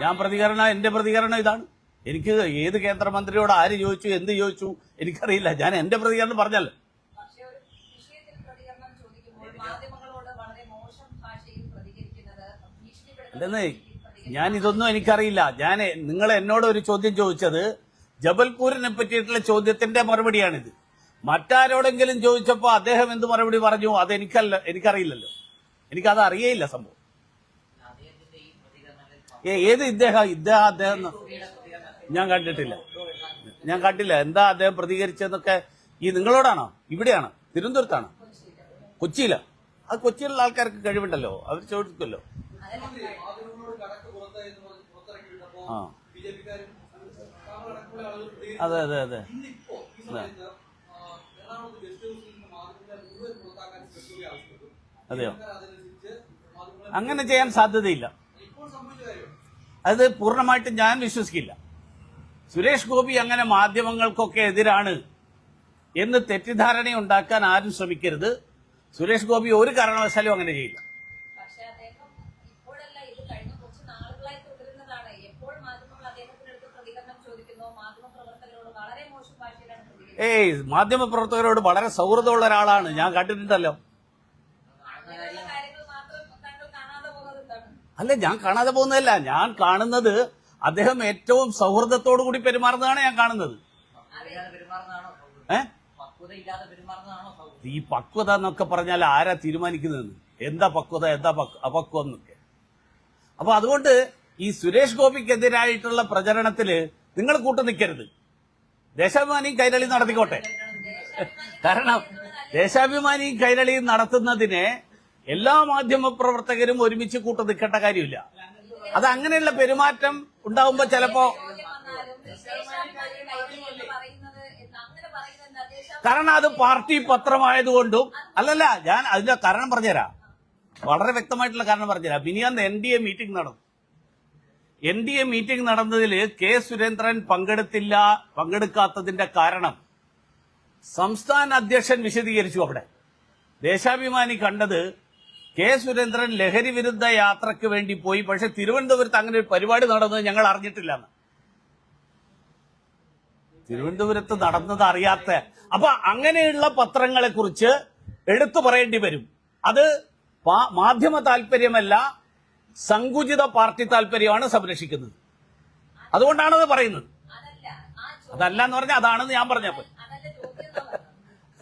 ഞാൻ പ്രതികരണം എന്റെ പ്രതികരണം ഇതാണ്. എനിക്ക് ഏത് കേന്ദ്രമന്ത്രിയോട് ആര് ചോദിച്ചു എന്ത് ചോദിച്ചു എനിക്കറിയില്ല. ഞാൻ എന്റെ പ്രതികരണം പറഞ്ഞല്ലോ അല്ലെന്നേ ഞാൻ ഇതൊന്നും എനിക്കറിയില്ല. ഞാൻ നിങ്ങൾ എന്നോട് ഒരു ചോദ്യം ചോദിച്ചത് ജബൽപൂരിനെ പറ്റിയിട്ടുള്ള ചോദ്യത്തിന്റെ മറുപടിയാണിത്. മറ്റാരോടെങ്കിലും ചോദിച്ചപ്പോൾ അദ്ദേഹം എന്ത് മറുപടി പറഞ്ഞു? അത് എനിക്കല്ല എനിക്കറിയില്ലല്ലോ. എനിക്കത് അറിയേയില്ല സംഭവം അദ്ദേഹത്തിന്റെ ഈ പ്രതികരണങ്ങളിൽ ഏ, ഏത് ഇദ്ദേഹം ഇദ്ദേഹം അദ്ദേഹം ഞാൻ കണ്ടിട്ടില്ല. ഞാൻ കണ്ടില്ല. എന്താ അദ്ദേഹം പ്രതികരിച്ചതെന്നൊക്കെ ഈ നിങ്ങളോടാണോ? ഇവിടെയാണ്? തിരുവനന്തപുരത്താണ്? കൊച്ചിയില? അത് കൊച്ചിയിലുള്ള ആൾക്കാർക്ക് കഴിവുണ്ടല്ലോ. അവർ ചോദിക്കുമല്ലോ. ആ. അതെ അതെ. അതെ. അതെയോ? അങ്ങനെ ചെയ്യാൻ സാധ്യതയില്ല. അത് പൂർണമായിട്ടും ഞാൻ വിശ്വസിക്കില്ല. സുരേഷ് ഗോപി അങ്ങനെ മാധ്യമങ്ങൾക്കൊക്കെ എതിരാണ് എന്ന് തെറ്റിദ്ധാരണ ഉണ്ടാക്കാൻ ആരും ശ്രമിക്കരുത്. സുരേഷ് ഗോപി ഒരു കാരണവശാലും അങ്ങനെ ചെയ്യില്ല. ഏയ് മാധ്യമപ്രവർത്തകരോട് വളരെ സൗഹൃദമുള്ള ഒരാളാണ്. ഞാൻ കണ്ടിട്ടുണ്ടല്ലോ അങ്ങനെയുള്ള കാര്യങ്ങൾ മാത്രം താങ്കൾ കാണാതെ പോകുന്നത് എന്താണ് അല്ല ഞാൻ കാണാതെ പോകുന്നതല്ല. ഞാൻ കാണുന്നത് അദ്ദേഹം ഏറ്റവും സൗഹൃദത്തോടു കൂടി പെരുമാറുന്നതാണ് ഞാൻ കാണുന്നത്. ഏ? ഈ പക്വത എന്നൊക്കെ പറഞ്ഞാൽ ആരാ തീരുമാനിക്കുന്നതെന്ന്? എന്താ പക്വത എന്താ പക്വ- അപക്വം എന്നൊക്കെ. അപ്പൊ അതുകൊണ്ട് ഈ സുരേഷ് ഗോപിക്കെതിരായിട്ടുള്ള പ്രചരണത്തിൽ നിങ്ങൾ കൂട്ടു നിൽക്കരുത്. ദേശാഭിമാനിയും കൈരളിയും നടത്തിക്കോട്ടെ. കാരണം ദേശാഭിമാനിയും കൈരളിയും നടത്തുന്നതിനെ എല്ലാ മാധ്യമ പ്രവർത്തകരും ഒരുമിച്ച് കൂട്ടു നിൽക്കേണ്ട കാര്യമില്ല. അത് അങ്ങനെയുള്ള പെരുമാറ്റം ഉണ്ടാവുമ്പോ ചിലപ്പോ കാരണം അത് പാർട്ടി പത്രമായതുകൊണ്ടും അല്ലല്ല ഞാൻ അതിന്റെ കാരണം പറഞ്ഞുതരാം. വളരെ വ്യക്തമായിട്ടുള്ള കാരണം പറഞ്ഞുതരാം. ബിനിയാന്ന് എൻ ഡി എ മീറ്റിംഗ് നടന്നു. എൻ ഡി എ മീറ്റിംഗ് നടന്നതിൽ കെ സുരേന്ദ്രൻ പങ്കെടുത്തില്ല പങ്കെടുക്കാത്തതിന്റെ കാരണം സംസ്ഥാന അധ്യക്ഷൻ വിശദീകരിച്ചു അവിടെ. ദേശാഭിമാനി കണ്ടത് കെ സുരേന്ദ്രൻ ലഹരി വിരുദ്ധ യാത്രയ്ക്ക് വേണ്ടി പോയി. പക്ഷെ തിരുവനന്തപുരത്ത് അങ്ങനെ ഒരു പരിപാടി നടന്നത് ഞങ്ങൾ അറിഞ്ഞിട്ടില്ലെന്ന് തിരുവനന്തപുരത്ത് നടന്നത് അറിയാത്ത. അപ്പൊ അങ്ങനെയുള്ള പത്രങ്ങളെ കുറിച്ച് എടുത്തു പറയേണ്ടി വരും. അത് മാധ്യമ താല്പര്യമല്ല സങ്കുചിത പാർട്ടി താല്പര്യമാണ് സംരക്ഷിക്കുന്നത്. അത് പറയുന്നത്. അതല്ല എന്ന് പറഞ്ഞാൽ അതാണെന്ന് ഞാൻ പറഞ്ഞപ്പോൾ അതല്ല ചോദ്യം എന്ന്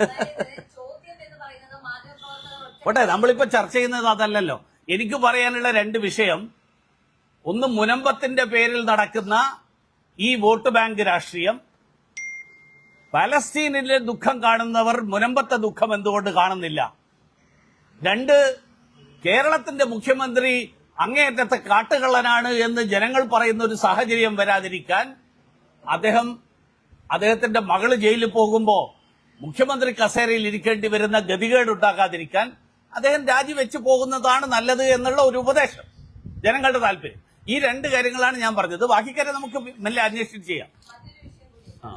പറയുന്നത്. അതായത് ചോദ്യം എന്ന് പറയുന്നത് മാധ്യമപ്രവർത്തകർ ഒറ്റ പോട്ടെ നമ്മളിപ്പോ ചർച്ച ചെയ്യുന്നത് അതല്ലല്ലോ. എനിക്ക് പറയാനുള്ള രണ്ട് വിഷയം. ഒന്ന് മുനമ്പത്തിന്റെ പേരിൽ നടക്കുന്ന ഈ വോട്ട് ബാങ്ക് രാഷ്ട്രീയം. പലസ്തീനിലെ ദുഃഖം കാണുന്നവർ മുനമ്പത്തെ ദുഃഖം എന്തുകൊണ്ട് കാണുന്നില്ല? രണ്ട് കേരളത്തിന്റെ മുഖ്യമന്ത്രി അങ്ങേയറ്റത്തെ കാട്ടുകള്ളനാണ് എന്ന് ജനങ്ങൾ പറയുന്ന ഒരു സാഹചര്യം വരാതിരിക്കാൻ അദ്ദേഹം അദ്ദേഹത്തിന്റെ മകൾ ജയിലിൽ പോകുമ്പോ മുഖ്യമന്ത്രി കസേരയിൽ ഇരിക്കേണ്ടി വരുന്ന ഗതികേട് ഉണ്ടാക്കാതിരിക്കാൻ അദ്ദേഹം രാജിവെച്ച് പോകുന്നതാണ് നല്ലത് എന്നുള്ള ഒരു ഉപദേശം. ജനങ്ങളുടെ താല്പര്യം. ഈ രണ്ട് കാര്യങ്ങളാണ് ഞാൻ പറഞ്ഞത്. ബാക്കി കാര്യം നമുക്ക് മെല്ലെ അന്വേഷിച്ച് ചെയ്യാം. ആ,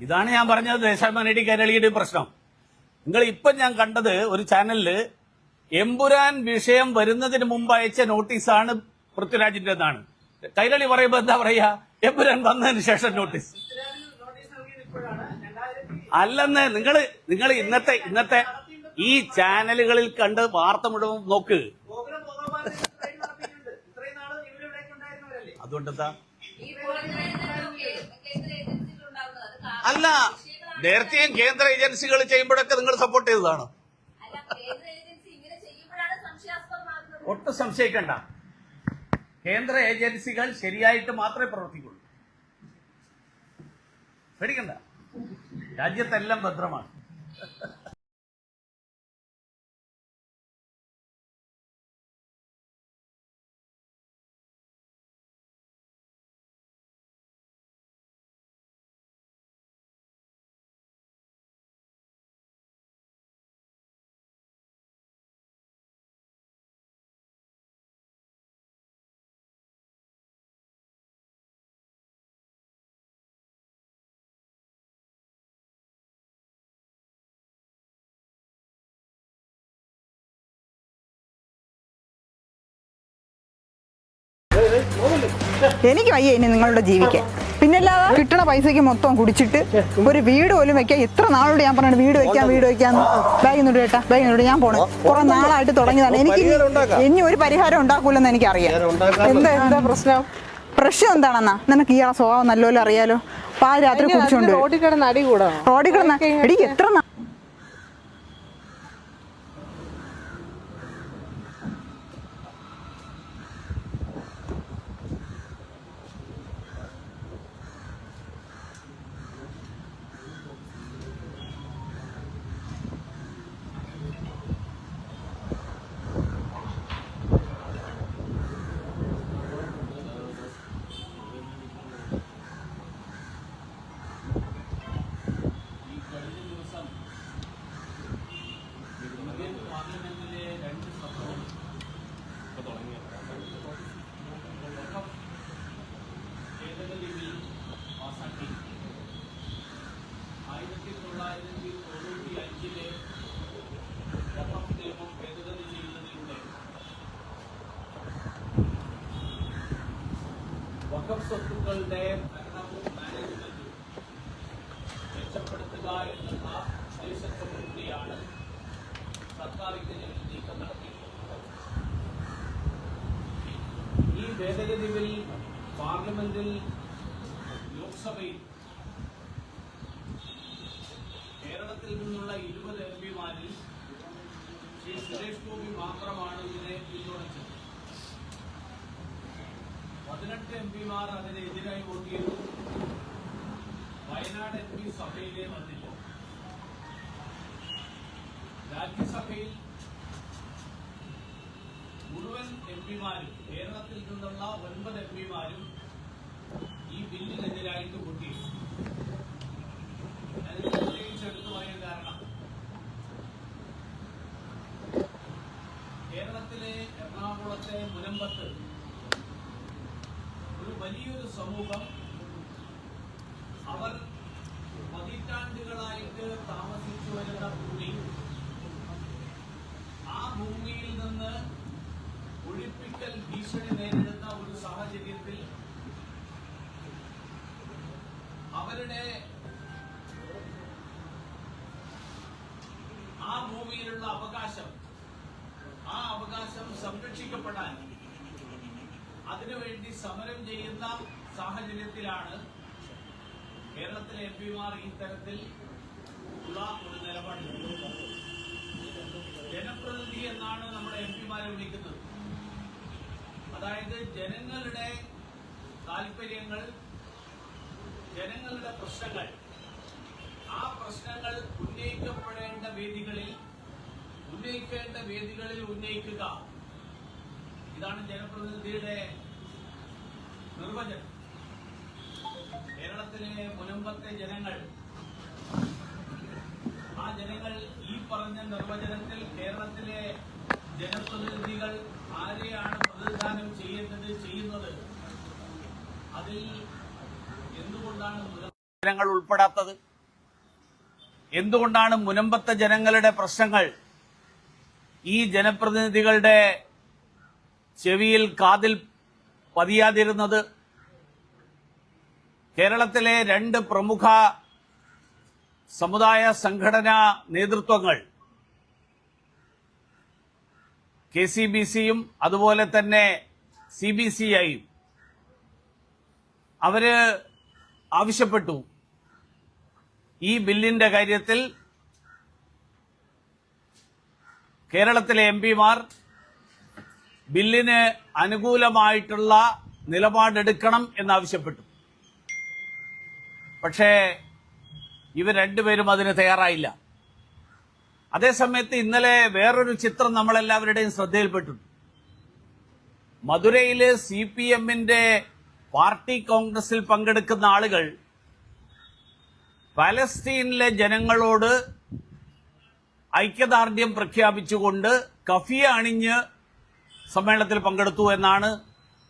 ഇതാണ് ഞാൻ പറഞ്ഞത് ദേശാഭിമാനിയുടെ കേരളീയുടെ പ്രശ്നം. നിങ്ങൾ ഇപ്പം ഞാൻ കണ്ടത് ഒരു ചാനലിൽ എമ്പുരാൻ വിഷയം വരുന്നതിന് മുമ്പ് അയച്ച നോട്ടീസാണ് പൃഥ്വിരാജിന്റെ കൈരളി പറയുമ്പോ എന്താ പറയാ? എമ്പുരാൻ വന്നതിന് ശേഷം നോട്ടീസ്. അല്ലെന്ന് നിങ്ങൾ നിങ്ങൾ ഇന്നത്തെ ഇന്നത്തെ ഈ ചാനലുകളിൽ കണ്ട് വാർത്ത മുഴുവൻ നോക്ക്. അതുകൊണ്ടെന്താ? അല്ല നേരത്തെയും കേന്ദ്ര ഏജൻസികൾ ചെയ്യുമ്പോഴൊക്കെ നിങ്ങൾ സപ്പോർട്ട് ചെയ്തതാണ് അല്ല കേന്ദ്ര ഏജൻസി ഇങ്ങനെ ചെയ്യുമ്പോഴാണ് സംശയാസ്പദമാകുന്നത് ഒട്ടും സംശയിക്കണ്ട. കേന്ദ്ര ഏജൻസികൾ ശരിയായിട്ട് മാത്രമേ പ്രവർത്തിക്കുള്ളൂ. പേടിക്കണ്ട. രാജ്യത്തെല്ലാം ഭദ്രമാണ്. എനിക്ക് വയ്യ ഇനി നിങ്ങളുടെ ജീവിക്കാൻ. പിന്നല്ലാതെ കിട്ടണ പൈസക്ക് മൊത്തം കുടിച്ചിട്ട് ഒരു വീട് പോലും വെക്കാൻ എത്ര നാളോട് ഞാൻ പറഞ്ഞു വീട് വെക്കാൻ വീട് വെക്കാന്ന് ബാഗ് നോട്ട് കേട്ടാ ബാഗ് നോട്ട് ഞാൻ പോണേ. കുറെ നാളായിട്ട് തുടങ്ങിയതാണ്. എനിക്ക് ഇനി- ഒരു പരിഹാരം ഉണ്ടാക്കൂലെന്ന് എനിക്കറിയാം. എന്താ എന്താ പ്രശ്നം? പ്രശ്നം എന്താണെന്നാ? നിനക്ക് ഈ ആ സ്വഭാവം നല്ലപോലെ അറിയാലോ. അപ്പൊ ആ രാത്രി കുടിച്ചോണ്ട് റോഡിൽ കിടന്ന എടി എത്ര circle there. സമൂഹം അവർ പതിറ്റാണ്ടുകളായിട്ട് താമസിച്ചു വരുന്ന ഭൂമി ആ ഭൂമിയിൽ നിന്ന് ഒഴിപ്പിക്കൽ ഭീഷണി നേരിടുന്ന ഒരു സാഹചര്യത്തിൽ അവരുടെ ആ ഭൂമിയിലുള്ള അവകാശം പിമാർ ഈ തരത്തിൽ ഉള്ള ഒരു നിലപാട് ജനപ്രതിനിധി എന്നാണ് നമ്മുടെ എം പിമാരെ വിളിക്കുന്നത്. അതായത് ജനങ്ങളുടെ താല്പര്യങ്ങൾ ജനങ്ങളുടെ പ്രശ്നങ്ങൾ ആ പ്രശ്നങ്ങൾ ഉന്നയിക്കപ്പെടേണ്ട വേദികളിൽ ഉന്നയിക്കേണ്ട വേദികളിൽ ഉന്നയിക്കുക. ഇതാണ് ജനപ്രതിനിധിയുടെ നിർവചനം. കേരളത്തിലെ മുനമ്പത്തെ ജനങ്ങൾ ആ ജനങ്ങൾ ഈ പറഞ്ഞ നിർവചനത്തിൽ കേരളത്തിലെ ജനപ്രതിനിധികൾ ആരെയാണ് പ്രതിനിധാനം ചെയ്യേണ്ടത് ചെയ്യുന്നത്? അതിൽ എന്തുകൊണ്ടാണ് ജനങ്ങൾ ഉൾപ്പെടാത്തത്? എന്തുകൊണ്ടാണ് മുനമ്പത്തെ ജനങ്ങളുടെ പ്രശ്നങ്ങൾ? ഈ ജനപ്രതിനിധികളുടെ ചെവിയിൽ കാതിൽ പതിയാതിരുന്നത്? കേരളത്തിലെ രണ്ട് പ്രമുഖ സമുദായ സംഘടനാ നേതൃത്വങ്ങൾ കെ സി ബി സിയും അതുപോലെ തന്നെ സി ബി സി ഐയും അവർ ആവശ്യപ്പെട്ടു. ഈ ബില്ലിന്റെ കാര്യത്തിൽ കേരളത്തിലെ എം പിമാർ ബില്ലിന് അനുകൂലമായിട്ടുള്ള നിലപാടെടുക്കണം എന്നാവശ്യപ്പെട്ടു. പക്ഷേ ഇവർ രണ്ടുപേരും അതിന് തയ്യാറായില്ല. അതേസമയത്ത് ഇന്നലെ വേറൊരു ചിത്രം നമ്മളെല്ലാവരുടെയും ശ്രദ്ധയിൽപ്പെട്ടു മധുരയിൽ സി പി എമ്മിന്റെ പാർട്ടി കോൺഗ്രസിൽ പങ്കെടുക്കുന്ന ആളുകൾ പലസ്തീനിലെ ജനങ്ങളോട് ഐക്യദാർഢ്യം പ്രഖ്യാപിച്ചുകൊണ്ട് കഫിയ അണിഞ്ഞ് സമ്മേളനത്തിൽ പങ്കെടുത്തു എന്നാണ്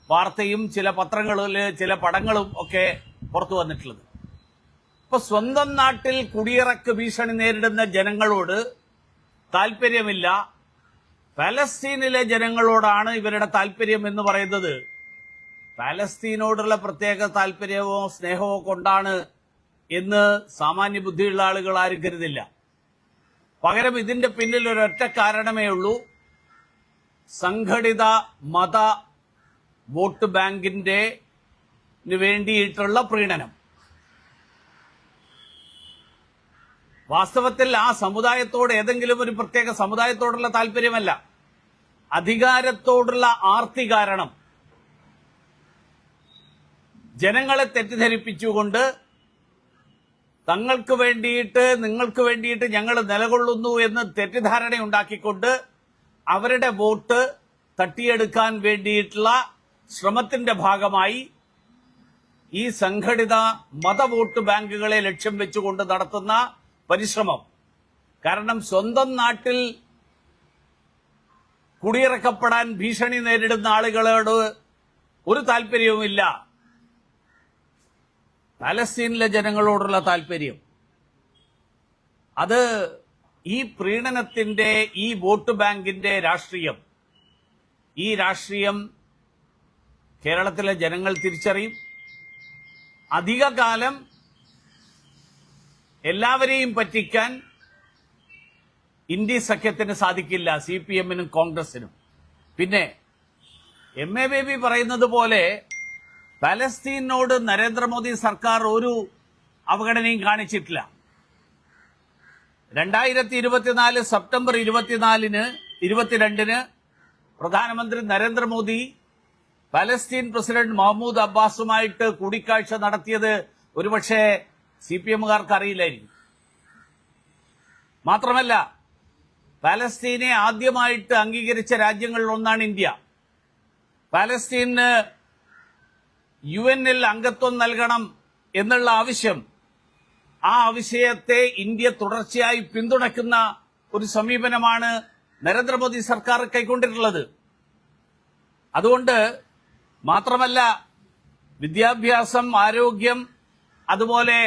വാർത്തയും ചില പത്രങ്ങളിൽ ചില പടങ്ങളും ഒക്കെ പുറത്തു വന്നിട്ടുള്ളത്. ഇപ്പൊ സ്വന്തം നാട്ടിൽ കുടിയിറക്ക് ഭീഷണി നേരിടുന്ന ജനങ്ങളോട് താല്പര്യമില്ല പലസ്തീനിലെ ജനങ്ങളോടാണ് ഇവരുടെ താല്പര്യം എന്ന് പറയുന്നത്. പാലസ്തീനോടുള്ള പ്രത്യേക താല്പര്യമോ സ്നേഹമോ കൊണ്ടാണ് എന്ന് സാമാന്യ ബുദ്ധിയുള്ള ആളുകൾ ആരും കരുതില്ല. പകരം ഇതിന്റെ പിന്നിൽ ഒരൊറ്റ കാരണമേ ഉള്ളൂ. സംഘടിത മത വോട്ട് ബാങ്കിന്റെ വേണ്ടിയിട്ടുള്ള പ്രീണനം. വാസ്തവത്തിൽ ആ സമുദായത്തോട് ഏതെങ്കിലും ഒരു പ്രത്യേക സമുദായത്തോടുള്ള താല്പര്യമല്ല. അധികാരത്തോടുള്ള ആർത്തി കാരണം ജനങ്ങളെ തെറ്റിദ്ധരിപ്പിച്ചുകൊണ്ട് തങ്ങൾക്ക് വേണ്ടിയിട്ട് നിങ്ങൾക്ക് വേണ്ടിയിട്ട് ഞങ്ങൾ നിലകൊള്ളുന്നു എന്ന് തെറ്റിദ്ധാരണ ഉണ്ടാക്കിക്കൊണ്ട് അവരുടെ വോട്ട് തട്ടിയെടുക്കാൻ വേണ്ടിയിട്ടുള്ള ശ്രമത്തിന്റെ ഭാഗമായി ഈ സംഘടിത മത വോട്ട് ബാങ്കുകളെ ലക്ഷ്യം വെച്ചുകൊണ്ട് നടത്തുന്ന പരിശ്രമം. കാരണം സ്വന്തം നാട്ടിൽ കുടിയിറക്കപ്പെടാൻ ഭീഷണി നേരിടുന്ന ആളുകളോട് ഒരു താല്പര്യവുമില്ല. പാലസ്തീനിലെ ജനങ്ങളോടുള്ള താല്പര്യം. അത് ഈ പ്രീണനത്തിന്റെ ഈ വോട്ട് ബാങ്കിന്റെ രാഷ്ട്രീയം. ഈ രാഷ്ട്രീയം കേരളത്തിലെ ജനങ്ങൾ തിരിച്ചറിയും. അധികകാലം എല്ലാവരെയും പറ്റിക്കാൻ ഇന്ത്യ സഖ്യത്തിന് സാധിക്കില്ല സി പി എമ്മിനും കോൺഗ്രസിനും. പിന്നെ എം എ ബേബി പറയുന്നത് പോലെ പലസ്തീനോട് നരേന്ദ്രമോദി സർക്കാർ ഒരു അവഗണനയും കാണിച്ചിട്ടില്ല. രണ്ടായിരത്തി ഇരുപത്തിനാല് സെപ്റ്റംബർ ഇരുപത്തിനാലിന് ഇരുപത്തിരണ്ടിന് പ്രധാനമന്ത്രി നരേന്ദ്രമോദി പലസ്തീൻ പ്രസിഡന്റ് മഹമ്മൂദ് അബ്ബാസുമായിട്ട് കൂടിക്കാഴ്ച നടത്തിയത് ഒരുപക്ഷെ സി പി എമ്മുകാർക്ക് അറിയില്ലായിരിക്കും മാത്രമല്ല പാലസ്തീനെ ആദ്യമായിട്ട് അംഗീകരിച്ച രാജ്യങ്ങളിൽ ഒന്നാണ് ഇന്ത്യ. പാലസ്തീന് യു എന്നിൽ അംഗത്വം നൽകണം എന്നുള്ള ആവശ്യം ആ ആവശ്യത്തെ ഇന്ത്യ തുടർച്ചയായി പിന്തുണയ്ക്കുന്ന ഒരു സമീപനമാണ് നരേന്ദ്രമോദി സർക്കാർ കൈക്കൊണ്ടിട്ടുള്ളത്. അതുകൊണ്ട് മാത്രമല്ല വിദ്യാഭ്യാസം ആരോഗ്യം അതുപോലെ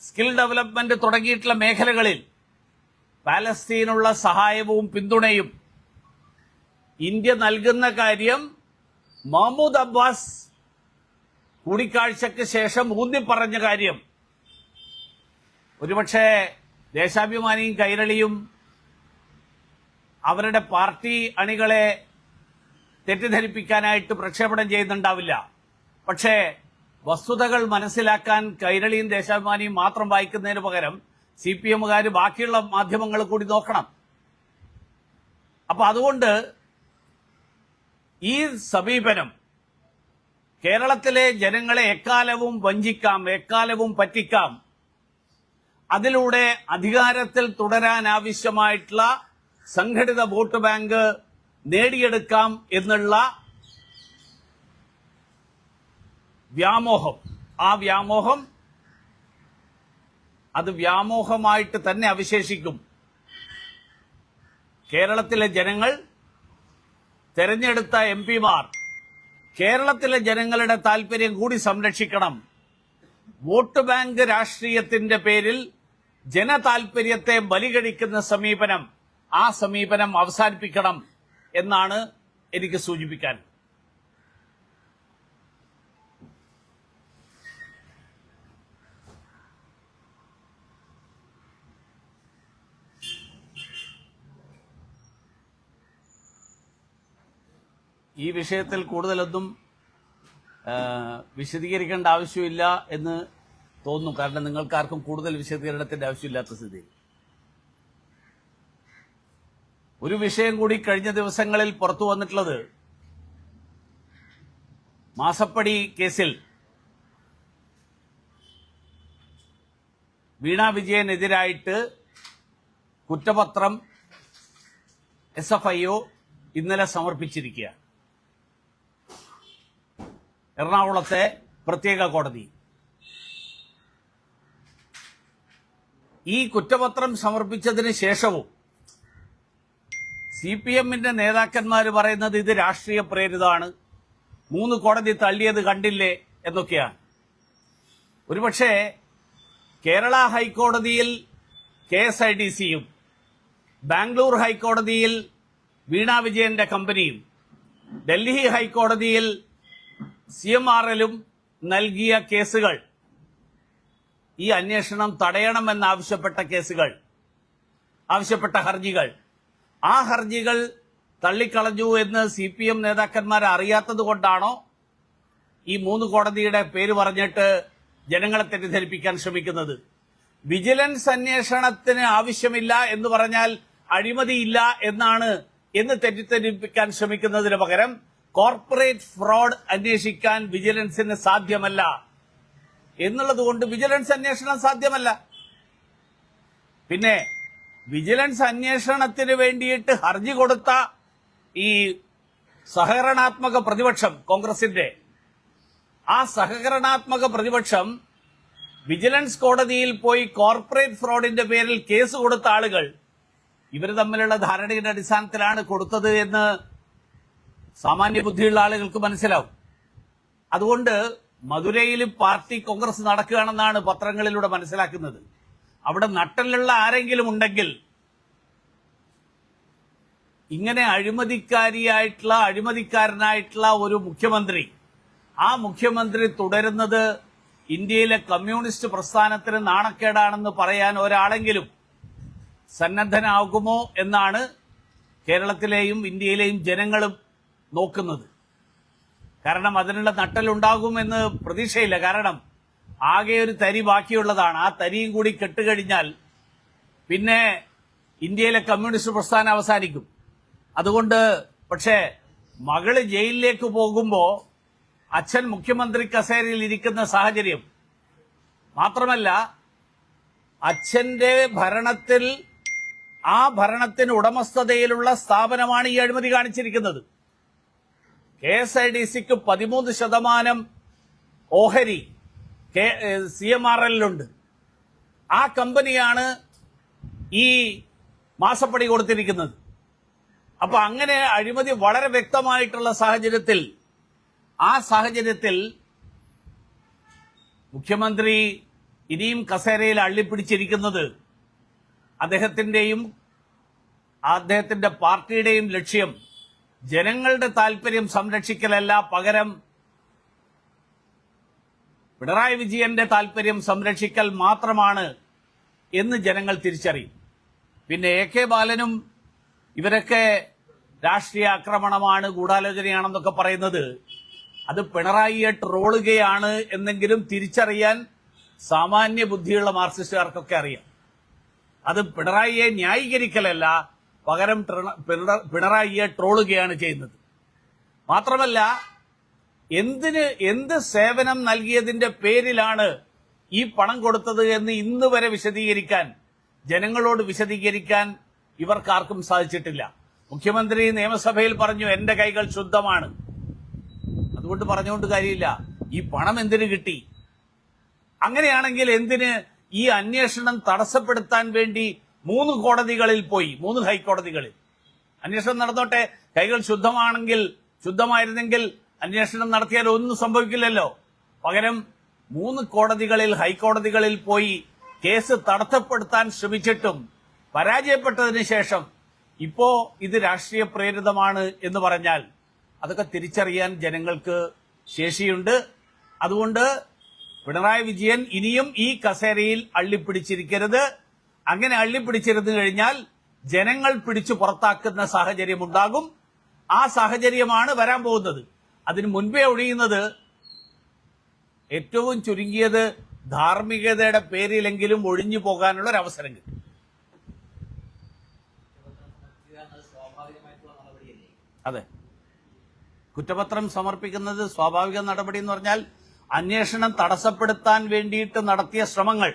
സ്കിൽ ഡെവലപ്മെന്റ് തുടങ്ങിയിട്ടുള്ള മേഖലകളിൽ പാലസ്തീനുള്ള സഹായവും പിന്തുണയും ഇന്ത്യ നൽകുന്ന കാര്യം മഹ്മൂദ് അബ്ബാസ് കൂടിക്കാഴ്ചയ്ക്ക് ശേഷം ഊന്നി പറഞ്ഞ കാര്യം. ഒരുപക്ഷെ ദേശാഭിമാനിയും കൈരളിയും അവരുടെ പാർട്ടി അണികളെ തെറ്റിദ്ധരിപ്പിക്കാനായിട്ട് പ്രക്ഷേപണം ചെയ്യുന്നുണ്ടാവില്ല. പക്ഷേ വസ്തുതകൾ മനസ്സിലാക്കാൻ കൈരളിയും ദേശാഭിമാനിയും മാത്രം വായിക്കുന്നതിന് പകരം സി പി എമ്മുകാർ ബാക്കിയുള്ള മാധ്യമങ്ങൾ കൂടി നോക്കണം. അപ്പൊ അതുകൊണ്ട് ഈ സമീപനം കേരളത്തിലെ ജനങ്ങളെ എക്കാലവും വഞ്ചിക്കാം എക്കാലവും പറ്റിക്കാം അതിലൂടെ അധികാരത്തിൽ തുടരാൻ ആവശ്യമായിട്ടുള്ള സംഘടിത വോട്ട് ബാങ്ക് നേടിയെടുക്കാം എന്നുള്ള വ്യാമോഹം. ആ വ്യാമോഹം അത് വ്യാമോഹമായിട്ട് തന്നെ അവശേഷിക്കും. കേരളത്തിലെ ജനങ്ങൾ തെരഞ്ഞെടുത്ത എം പിമാർ കേരളത്തിലെ ജനങ്ങളുടെ താൽപര്യം കൂടി സംരക്ഷിക്കണം. വോട്ട് ബാങ്ക് രാഷ്ട്രീയത്തിന്റെ പേരിൽ ജനതാൽപര്യത്തെ ബലികഴിക്കുന്ന സമീപനം ആ സമീപനം അവസാനിപ്പിക്കണം എന്നാണ് എനിക്ക് സൂചിപ്പിക്കാൻ ഈ വിഷയത്തിൽ കൂടുതലൊന്നും വിശദീകരിക്കേണ്ട ആവശ്യമില്ല എന്ന് തോന്നും കാരണം നിങ്ങൾക്കാർക്കും കൂടുതൽ വിശദീകരണത്തിന്റെ ആവശ്യമില്ലാത്ത സ്ഥിതി. ഒരു വിഷയം കൂടി കഴിഞ്ഞ ദിവസങ്ങളിൽ പുറത്തു വന്നിട്ടുള്ളത് മാസപ്പടി കേസിൽ വീണ വിജയനെതിരായിട്ട് കുറ്റപത്രം എസ് എഫ് ഐ ഒ ഇന്നലെ സമർപ്പിച്ചിരിക്കുകയാണ്. എറണാകുളത്തെ പ്രത്യേക കോടതി. ഈ കുറ്റപത്രം സമർപ്പിച്ചതിന് ശേഷവും സി പി എമ്മിന്റെ നേതാക്കന്മാർ പറയുന്നത് ഇത് രാഷ്ട്രീയ പ്രേരിതമാണ്. മൂന്ന് കോടതി തള്ളിയത് കണ്ടില്ലേ എന്നൊക്കെയാണ്. ഒരുപക്ഷെ കേരള ഹൈക്കോടതിയിൽ കെ എസ് ഐ ഡി സിയും ബാംഗ്ലൂർ ഹൈക്കോടതിയിൽ വീണ വിജയന്റെ കമ്പനിയും ഡൽഹി ഹൈക്കോടതിയിൽ സി എം ആർ എല്ലും നൽകിയ കേസുകൾ ഈ അന്വേഷണം തടയണമെന്നാവശ്യപ്പെട്ട കേസുകൾ ആവശ്യപ്പെട്ട ഹർജികൾ. ആ ഹർജികൾ തള്ളിക്കളഞ്ഞു എന്ന് സി പി എം നേതാക്കന്മാർ അറിയാത്തത് കൊണ്ടാണോ ഈ മൂന്ന് കോടതിയുടെ പേര് പറഞ്ഞിട്ട് ജനങ്ങളെ തെറ്റിദ്ധരിപ്പിക്കാൻ ശ്രമിക്കുന്നത്? വിജിലൻസ് അന്വേഷണത്തിന് ആവശ്യമില്ല എന്ന് പറഞ്ഞാൽ അഴിമതിയില്ല എന്നാണ് എന്ന് തെറ്റിദ്ധരിപ്പിക്കാൻ ശ്രമിക്കുന്നതിന് പകരം കോർപ്പറേറ്റ് ഫ്രോഡ് അന്വേഷിക്കാൻ വിജിലൻസിന് സാധ്യമല്ല. എന്നുള്ളതുകൊണ്ട് വിജിലൻസ് അന്വേഷണം സാധ്യമല്ല. പിന്നെ വിജിലൻസ് അന്വേഷണത്തിന് വേണ്ടിയിട്ട് ഹർജി കൊടുത്ത ഈ സഹകരണാത്മക പ്രതിപക്ഷം കോൺഗ്രസിന്റെ ആ സഹകരണാത്മക പ്രതിപക്ഷം വിജിലൻസ് കോടതിയിൽ പോയി കോർപ്പറേറ്റ് ഫ്രോഡിന്റെ പേരിൽ കേസ് കൊടുത്ത ആളുകൾ ഇവർ തമ്മിലുള്ള ധാരണയുടെ അടിസ്ഥാനത്തിലാണ് കൊടുത്തത് എന്ന് സാമാന്യ ബുദ്ധിയുള്ള ആളുകൾക്ക് മനസ്സിലാവും. അതുകൊണ്ട് മധുരയിൽ പാർട്ടി കോൺഗ്രസ് നടക്കുകയാണെന്നാണ് പത്രങ്ങളിലൂടെ മനസ്സിലാക്കുന്നത്. അവിടെ നട്ടലുള്ള ആരെങ്കിലും ഉണ്ടെങ്കിൽ ഇങ്ങനെ അഴിമതിക്കാരിയായിട്ടുള്ള അഴിമതിക്കാരനായിട്ടുള്ള ഒരു മുഖ്യമന്ത്രി ആ മുഖ്യമന്ത്രി തുടരുന്നത് ഇന്ത്യയിലെ കമ്മ്യൂണിസ്റ്റ് പ്രസ്ഥാനത്തിന് നാണക്കേടാണെന്ന് പറയാൻ ഒരാളെങ്കിലും സന്നദ്ധനാകുമോ എന്നാണ് കേരളത്തിലെയും ഇന്ത്യയിലെയും ജനങ്ങളും നോക്കുന്നത്. കാരണം അതിനുള്ള നട്ടലുണ്ടാകുമെന്ന് പ്രതീക്ഷയില്ല. കാരണം ആകെ ഒരു തരി ബാക്കിയുള്ളതാണ്. ആ തരിയും കൂടി കെട്ടുകഴിഞ്ഞാൽ പിന്നെ ഇന്ത്യയിലെ കമ്മ്യൂണിസ്റ്റ് പ്രസ്ഥാനം അവസാനിക്കും. അതുകൊണ്ട് പക്ഷേ മകൾ ജയിലിലേക്ക് പോകുമ്പോൾ അച്ഛൻ മുഖ്യമന്ത്രി കസേരയിൽ ഇരിക്കുന്ന സാഹചര്യം. മാത്രമല്ല അച്ഛന്റെ ഭരണത്തിൽ ആ ഭരണത്തിന് ഉടമസ്ഥതയിലുള്ള സ്ഥാപനമാണ് ഈ അഴിമതി കാണിച്ചിരിക്കുന്നത്. കെ എസ് ഐ ഡി സിക്ക് പതിമൂന്ന് ശതമാനം ഓഹരി കെ സി എം ആർ എല്ലിലുണ്ട്. ആ കമ്പനിയാണ് ഈ മാസപ്പടി കൊടുത്തിരിക്കുന്നത്. അപ്പൊ അങ്ങനെ അഴിമതി വളരെ വ്യക്തമായിട്ടുള്ള സാഹചര്യത്തിൽ ആ സാഹചര്യത്തിൽ മുഖ്യമന്ത്രി ഇനിയും കസേരയിൽ അള്ളിപ്പിടിച്ചിരിക്കുന്നത് അദ്ദേഹത്തിന്റെയും അദ്ദേഹത്തിന്റെ പാർട്ടിയുടെയും ലക്ഷ്യം ജനങ്ങളുടെ താല്പര്യം സംരക്ഷിക്കലല്ല പകരം പിണറായി വിജയന്റെ താല്പര്യം സംരക്ഷിക്കൽ മാത്രമാണ് എന്ന് ജനങ്ങൾ തിരിച്ചറിയും. പിന്നെ എ കെ ബാലനും ഇവരൊക്കെ രാഷ്ട്രീയ ആക്രമണമാണ് ഗൂഢാലോചനയാണെന്നൊക്കെ പറയുന്നത്. അത് പിണറായിയെ ട്രോളുകയാണ് എന്നെങ്കിലും തിരിച്ചറിയാൻ സാമാന്യ ബുദ്ധിയുള്ള മാർക്സിസ്റ്റുകാർക്കൊക്കെ അറിയാം. അത് പിണറായിയെ ന്യായീകരിക്കലല്ല പകരം പിണറായിയെ ട്രോളുകയാണ് ചെയ്യുന്നത്. മാത്രമല്ല എന്തിന് എന്ത് സേവനം നൽകിയതിന്റെ പേരിലാണ് ഈ പണം കൊടുത്തത് എന്ന് ഇന്ന് വരെ വിശദീകരിക്കാൻ ജനങ്ങളോട് വിശദീകരിക്കാൻ ഇവർക്കാർക്കും സാധിച്ചിട്ടില്ല. മുഖ്യമന്ത്രി നിയമസഭയിൽ പറഞ്ഞു എന്റെ കൈകൾ ശുദ്ധമാണ്. അതുകൊണ്ട് പറഞ്ഞുകൊണ്ട് കാര്യമില്ല. ഈ പണം എന്തിനു കിട്ടി? അങ്ങനെയാണെങ്കിൽ എന്തിന് ഈ അന്വേഷണം തടസ്സപ്പെടുത്താൻ വേണ്ടി മൂന്ന് കോടതികളിൽ പോയി മൂന്ന് ഹൈക്കോടതികളിൽ. അന്വേഷണം നടന്നോട്ടെ കൈകൾ ശുദ്ധമാണെങ്കിൽ ശുദ്ധമായിരുന്നെങ്കിൽ അന്വേഷണം നടത്തിയാൽ ഒന്നും സംഭവിക്കില്ലല്ലോ. പകരം മൂന്ന് കോടതികളിൽ ഹൈക്കോടതികളിൽ പോയി കേസ് തടസ്സപ്പെടുത്താൻ ശ്രമിച്ചിട്ടും പരാജയപ്പെട്ടതിന് ശേഷം ഇപ്പോ ഇത് രാഷ്ട്രീയ പ്രേരിതമാണ് എന്ന് പറഞ്ഞാൽ അതൊക്കെ തിരിച്ചറിയാൻ ജനങ്ങൾക്ക് ശേഷിയുണ്ട്. അതുകൊണ്ട് പിണറായി വിജയൻ ഇനിയും ഈ കസേരയിൽ അള്ളിപ്പിടിച്ചിരിക്കരുത്. അങ്ങനെ അള്ളിപ്പിടിച്ചിരുന്നു കഴിഞ്ഞാൽ ജനങ്ങൾ പിടിച്ചു പുറത്താക്കുന്ന സാഹചര്യം ഉണ്ടാകും ആ സാഹചര്യമാണ് വരാൻ പോകുന്നത്. അതിന് മുൻപേ ഒഴിയുന്നത് ഏറ്റവും ചുരുങ്ങിയത് ധാർമ്മികതയുടെ പേരിലെങ്കിലും ഒഴിഞ്ഞു പോകാനുള്ള ഒരു അവസരം കിട്ടും. അതെ. കുറ്റപത്രം സമർപ്പിക്കുന്നത് സ്വാഭാവിക നടപടി എന്ന് പറഞ്ഞാൽ അന്വേഷണം തടസ്സപ്പെടുത്താൻ വേണ്ടിയിട്ട് നടത്തിയ ശ്രമങ്ങൾ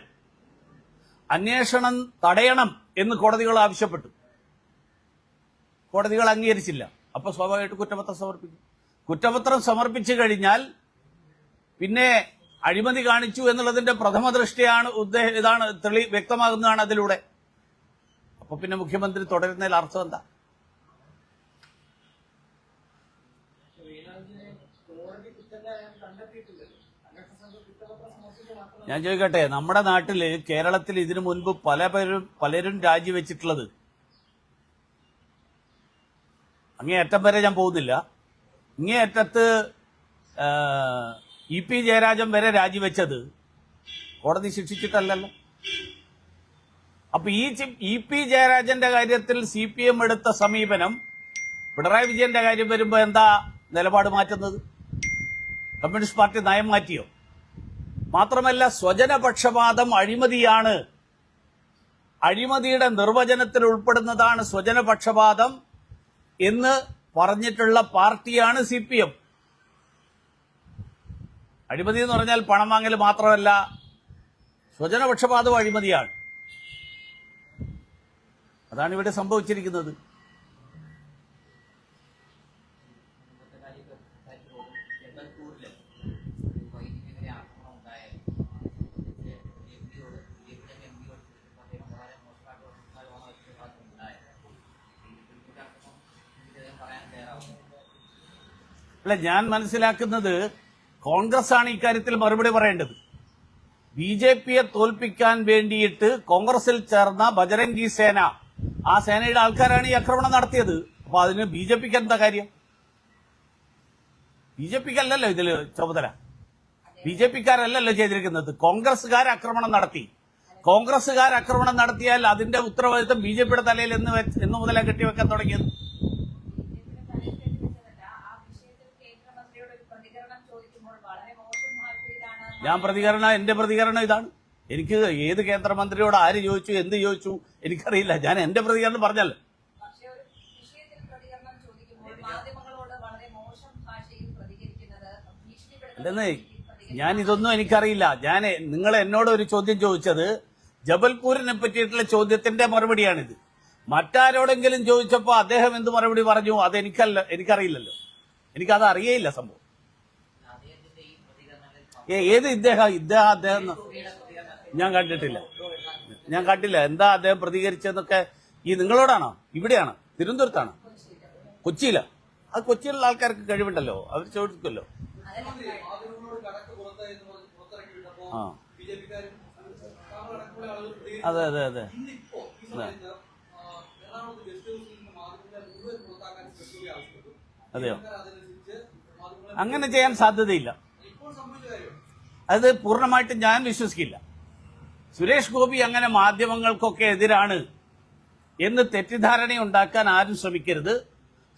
അന്വേഷണം തടയണം എന്ന് കോടതികൾ ആവശ്യപ്പെട്ടു. കോടതികൾ അംഗീകരിച്ചില്ല. അപ്പൊ സ്വാഭാവികമായിട്ട് കുറ്റപത്രം സമർപ്പിക്കും. കുറ്റപത്രം സമർപ്പിച്ചു കഴിഞ്ഞാൽ പിന്നെ അഴിമതി കാണിച്ചു എന്നുള്ളതിന്റെ പ്രഥമ ദൃഷ്ടിയാണ് ഉദ്ദേശം ഇതാണ് തെളി വ്യക്തമാകുന്നതാണ് അതിലൂടെ. അപ്പൊ പിന്നെ മുഖ്യമന്ത്രി തുടരുന്നതിൽ അർത്ഥം എന്താ? ഞാൻ ചോദിക്കട്ടെ നമ്മുടെ നാട്ടിൽ കേരളത്തിൽ ഇതിനു മുൻപ് പല പേരും പലരും രാജിവെച്ചിട്ടുള്ളത്? അങ്ങേയറ്റം വരെ ഞാൻ പോകുന്നില്ല. ഇങ്ങേയറ്റത്ത് ഇ പി ജയരാജൻ വരെ രാജിവെച്ചത് കോടതി ശിക്ഷിച്ചിട്ടല്ലല്ലോ? അപ്പൊ ഈ ഇ പി ജയരാജന്റെ കാര്യത്തിൽ സി പി എം എടുത്ത സമീപനം പിണറായി വിജയന്റെ കാര്യം വരുമ്പോ എന്താ നിലപാട് മാറ്റുന്നത്? കമ്മ്യൂണിസ്റ്റ് പാർട്ടി നയം മാറ്റിയോ? മാത്രമല്ല സ്വജനപക്ഷപാതം അഴിമതിയാണ്. അഴിമതിയുടെ നിർവചനത്തിൽ ഉൾപ്പെടുന്നതാണ് സ്വജനപക്ഷപാതം എന്ന് പറഞ്ഞിട്ടുള്ള പാർട്ടിയാണ് സി പി എം അഴിമതി എന്ന് പറഞ്ഞാൽ പണം വാങ്ങൽ മാത്രമല്ല സ്വജനപക്ഷപാതവും അഴിമതിയാണ്. അതാണ് ഇവിടെ സംഭവിച്ചിരിക്കുന്നത് ഇന്നത്തെ കാര്യത്തിൽ കാര്യത്തിലോട് ജബൽപൂരിൽ വൈദ്യുതി ആക്രമണം ഉണ്ടായാലും എം പിയോട് ബി ജെ പിയുടെ എം പിയോട് അദ്ദേഹം വളരെ മോശമായിട്ട് സംസാരമാണ് ഒറ്റ ഉണ്ടായത് ഈ ആക്രമണം അദ്ദേഹം പറയാൻ തയ്യാറാവുന്നു അല്ല ഞാൻ മനസ്സിലാക്കുന്നത് കോൺഗ്രസ് ആണ് ഇക്കാര്യത്തിൽ മറുപടി പറയേണ്ടത്. ബി ജെ പിയെ തോൽപ്പിക്കാൻ വേണ്ടിയിട്ട് കോൺഗ്രസിൽ ചേർന്ന ബജരംഗി സേന ആ സേനയുടെ ആൾക്കാരാണ് ഈ ആക്രമണം നടത്തിയത്. അപ്പൊ അതിന് ബി ജെ പിക്ക് എന്താ കാര്യം? ബി ജെ പിക്ക് അല്ലല്ലോ ഇതിൽ ചുമതല. ബി ജെ പിക്കാരല്ലല്ലോ ചെയ്തിരിക്കുന്നത്. കോൺഗ്രസ്സുകാർ ആക്രമണം നടത്തി. കോൺഗ്രസ്സുകാർ ആക്രമണം നടത്തിയാൽ അതിന്റെ ഉത്തരവാദിത്തം ബി ജെ പിയുടെ തലയിൽ എന്ന് എന്ന് മുതലേ കെട്ടിവെക്കാൻ തുടങ്ങിയത് ബിജെപിയുടെ തലയിൽ കെട്ടിവെച്ചതല്ല. ആ വിഷയത്തിൽ കേന്ദ്രമന്ത്രിയോട് ഒരു പ്രതികരണം ചോദിക്കുമ്പോൾ വളരെ മോശം ഭാഷയിലാണ് ഞാൻ പ്രതികരണം എന്റെ പ്രതികരണം ഇതാണ്. എനിക്ക് ഏത് കേന്ദ്രമന്ത്രിയോട് ആര് ചോദിച്ചു എന്ത് ചോദിച്ചു എനിക്കറിയില്ല. ഞാൻ എന്റെ പ്രതികരണം പറഞ്ഞല്ലോ. അല്ലെന്നേ ഞാൻ ഇതൊന്നും എനിക്കറിയില്ല. ഞാൻ നിങ്ങൾ എന്നോട് ഒരു ചോദ്യം ചോദിച്ചത് ജബൽപൂരിനെ പറ്റിയിട്ടുള്ള ചോദ്യത്തിന്റെ മറുപടിയാണിത്. മറ്റാരോടെങ്കിലും ചോദിച്ചപ്പോൾ അദ്ദേഹം എന്ത് മറുപടി പറഞ്ഞു? അത് എനിക്കല്ല എനിക്കറിയില്ലല്ലോ. എനിക്കത് അറിയേയില്ല സംഭവം അദ്ദേഹത്തിന്റെ ഈ പ്രതികരണങ്ങളിൽ ഏ, ഏത് ഇദ്ദേഹം ഇദ്ദേഹം അദ്ദേഹം ഞാൻ കണ്ടിട്ടില്ല. ഞാൻ കണ്ടില്ല. എന്താ അദ്ദേഹം പ്രതികരിച്ചതെന്നൊക്കെ ഈ നിങ്ങളോടാണോ? ഇവിടെയാണ്? തിരുവനന്തപുരത്താണ്? കൊച്ചിയില? അത് കൊച്ചിയിലുള്ള ആൾക്കാർക്ക് കഴിവുണ്ടല്ലോ. അവർ ചോദിക്കുമല്ലോ. ആ. അതെ അതെ. അതെ. അതെയോ? അങ്ങനെ ചെയ്യാൻ സാധ്യതയില്ല. അത് പൂർണമായിട്ട് ഞാൻ വിശ്വസിക്കില്ല. സുരേഷ് ഗോപി അങ്ങനെ മാധ്യമങ്ങൾക്കൊക്കെ എതിരാണ് എന്ന് തെറ്റിദ്ധാരണ ഉണ്ടാക്കാൻ ആരും ശ്രമിക്കരുത്.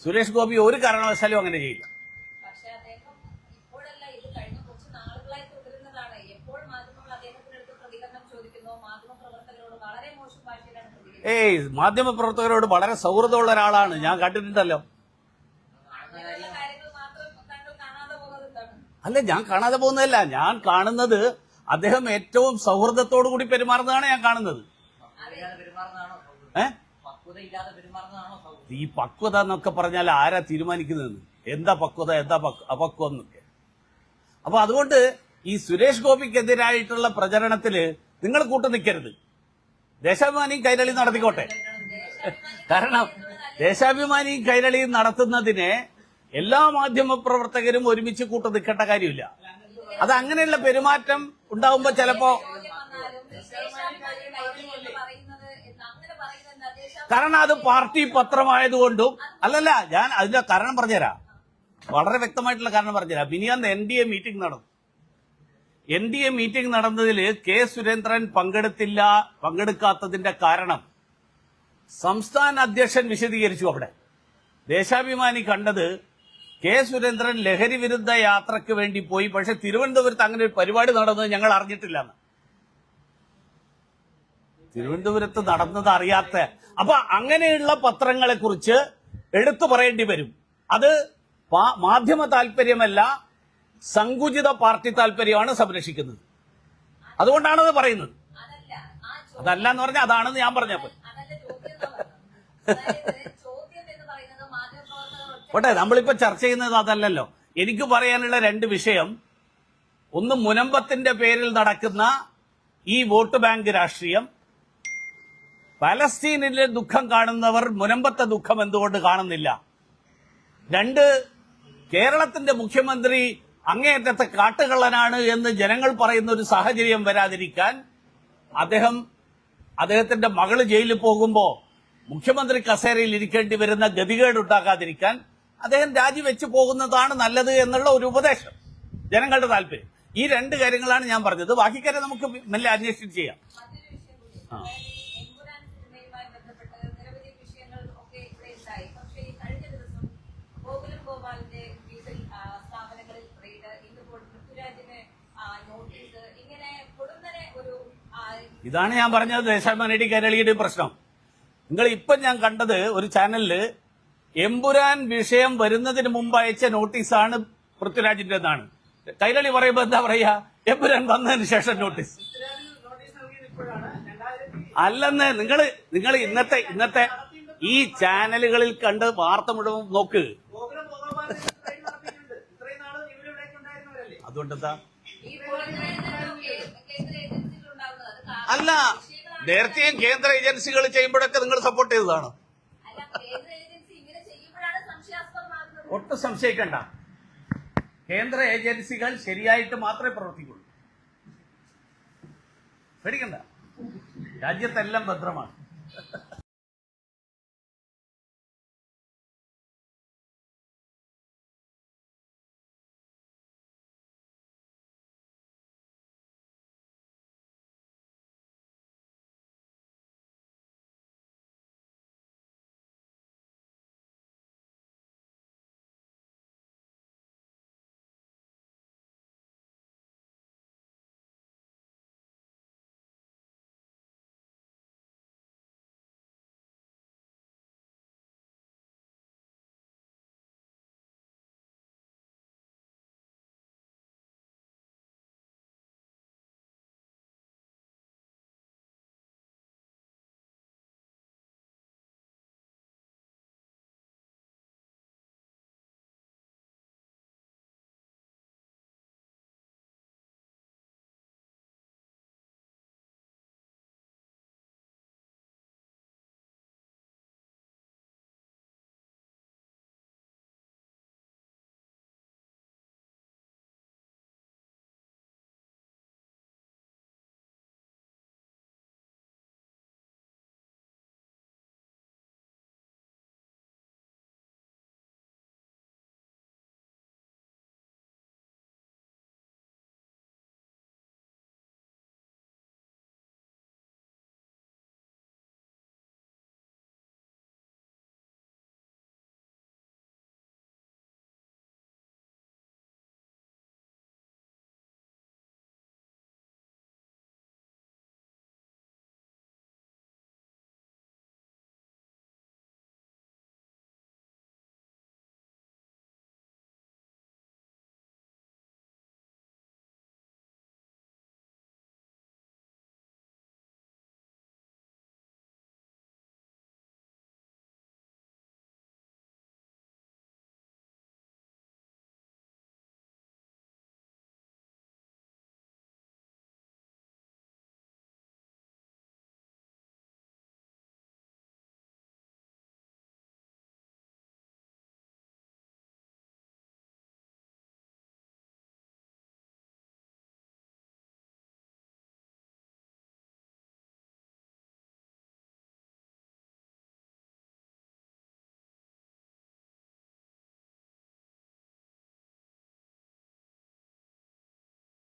സുരേഷ് ഗോപി ഒരു കാരണവശാലും അങ്ങനെ ചെയ്യില്ല. ഏയ് മാധ്യമപ്രവർത്തകരോട് വളരെ സൗഹൃദമുള്ള ഒരാളാണ്. ഞാൻ കണ്ടിട്ടുണ്ടല്ലോ അങ്ങനെയുള്ള കാര്യങ്ങൾ മാത്രം താങ്കൾ കാണാതെ പോകുന്നത് എന്താണ് അല്ല ഞാൻ കാണാതെ പോകുന്നതല്ല. ഞാൻ കാണുന്നത് അദ്ദേഹം ഏറ്റവും സൗഹൃദത്തോടു കൂടി പെരുമാറുന്നതാണ് ഞാൻ കാണുന്നത്. ഏ? ഈ പക്വത എന്നൊക്കെ പറഞ്ഞാൽ ആരാ തീരുമാനിക്കുന്നതെന്ന്? എന്താ പക്വത എന്താ പക്വ- അപക്വം എന്നൊക്കെ. അപ്പൊ അതുകൊണ്ട് ഈ സുരേഷ് ഗോപിക്കെതിരായിട്ടുള്ള പ്രചരണത്തിൽ നിങ്ങൾ കൂട്ടു നിൽക്കരുത്. ദേശാഭിമാനിയും കൈരളിയും നടത്തിക്കോട്ടെ. കാരണം ദേശാഭിമാനിയും കൈരളിയും നടത്തുന്നതിനെ എല്ലാ മാധ്യമ പ്രവർത്തകരും ഒരുമിച്ച് കൂട്ട് നിൽക്കേണ്ട കാര്യമില്ല. അത് അങ്ങനെയുള്ള പെരുമാറ്റം ഉണ്ടാവുമ്പോ ചിലപ്പോ? കാരണം അത് പാർട്ടി പത്രമായതുകൊണ്ടും അല്ലല്ല ഞാൻ അതിന്റെ കാരണം പറഞ്ഞുതരാം. വളരെ വ്യക്തമായിട്ടുള്ള കാരണം പറഞ്ഞുതരാം. മിനിയാന്ന് എൻ ഡി എ മീറ്റിംഗ് നടന്നു. എൻ ഡി എ മീറ്റിംഗ് നടന്നതിൽ കെ സുരേന്ദ്രൻ പങ്കെടുത്തില്ല പങ്കെടുക്കാത്തതിന്റെ കാരണം സംസ്ഥാന അധ്യക്ഷൻ വിശദീകരിച്ചു അവിടെ. ദേശാഭിമാനി കണ്ടത് കെ സുരേന്ദ്രൻ ലഹരി വിരുദ്ധ യാത്രയ്ക്ക് വേണ്ടി പോയി. പക്ഷെ തിരുവനന്തപുരത്ത് അങ്ങനെ ഒരു പരിപാടി നടന്നത് ഞങ്ങൾ അറിഞ്ഞിട്ടില്ല എന്ന് തിരുവനന്തപുരത്ത് നടന്നത് അറിയാത്ത. അപ്പൊ അങ്ങനെയുള്ള പത്രങ്ങളെ കുറിച്ച് എടുത്തു പറയേണ്ടി വരും. അത് മാധ്യമ താല്പര്യമല്ല സങ്കുചിത പാർട്ടി താല്പര്യമാണ് സംരക്ഷിക്കുന്നത്. അതുകൊണ്ടാണത് പറയുന്നത്. അതല്ല എന്ന് പറഞ്ഞാൽ അതാണെന്ന് ഞാൻ പറഞ്ഞപ്പോൾ അതല്ല ചോദ്യം എന്ന് പറയുന്നത്. അതായത് ചോദ്യം എന്ന് പറയുന്നത് മാധ്യമപ്രവർത്തകർ ഒറ്റ പോട്ടെ നമ്മളിപ്പോ ചർച്ച ചെയ്യുന്നത് അതല്ലല്ലോ. എനിക്ക് പറയാനുള്ള രണ്ട് വിഷയം. ഒന്ന് മുനമ്പത്തിന്റെ പേരിൽ നടക്കുന്ന ഈ വോട്ട് ബാങ്ക് രാഷ്ട്രീയം. പലസ്തീനിലെ ദുഃഖം കാണുന്നവർ മുനമ്പത്തെ ദുഃഖം എന്തുകൊണ്ട് കാണുന്നില്ല? രണ്ട് കേരളത്തിന്റെ മുഖ്യമന്ത്രി അങ്ങേയറ്റത്തെ കാട്ടുകള്ളനാണ് എന്ന് ജനങ്ങൾ പറയുന്ന ഒരു സാഹചര്യം വരാതിരിക്കാൻ അദ്ദേഹം അദ്ദേഹത്തിന്റെ മകൾ ജയിലിൽ പോകുമ്പോ മുഖ്യമന്ത്രി കസേരയിൽ ഇരിക്കേണ്ടി വരുന്ന ഗതികേട് ഉണ്ടാകാതിരിക്കാൻ അദ്ദേഹം രാജിവെച്ചു പോകുന്നതാണ് നല്ലത് എന്നുള്ള ഒരു ഉപദേശം. ജനങ്ങളുടെ താല്പര്യം. ഈ രണ്ട് കാര്യങ്ങളാണ് ഞാൻ പറഞ്ഞത്. ബാക്കി കാര്യം നമുക്ക് മെല്ലെ അന്വേഷിച്ച് ചെയ്യാം. ഇതാണ് ഞാൻ പറഞ്ഞത് ദേശാഭിമാനി കേരളീയുടെ പ്രശ്നം. നിങ്ങൾ ഇപ്പം ഞാൻ കണ്ടത് ഒരു ചാനലിൽ എമ്പുരാൻ വിഷയം വരുന്നതിന് മുമ്പ് അയച്ച നോട്ടീസാണ് പൃഥ്വിരാജിന്റെ എന്നാണ് കൈരളി പറയുമ്പോ എന്താ പറയാ? എമ്പുരാൻ വന്നതിന് ശേഷം നോട്ടീസ്. അല്ലെന്ന് നിങ്ങൾ നിങ്ങൾ ഇന്നത്തെ ഇന്നത്തെ ഈ ചാനലുകളിൽ കണ്ട് വാർത്ത മുഴുവൻ നോക്ക്. അതുകൊണ്ടെന്താ? അല്ല നേരത്തെയും കേന്ദ്ര ഏജൻസികൾ ചെയ്യുമ്പോഴൊക്കെ നിങ്ങൾ സപ്പോർട്ട് ചെയ്തതാണ് അല്ല കേന്ദ്ര ഏജൻസി ഇങ്ങനെ ചെയ്യുമ്പോഴാണ് സംശയാസ്പദമാകുന്നത് ഒട്ടും സംശയിക്കണ്ട. കേന്ദ്ര ഏജൻസികൾ ശരിയായിട്ട് മാത്രമേ പ്രവർത്തിക്കുള്ളൂ. പേടിക്കണ്ട. രാജ്യത്തെല്ലാം ഭദ്രമാണ്.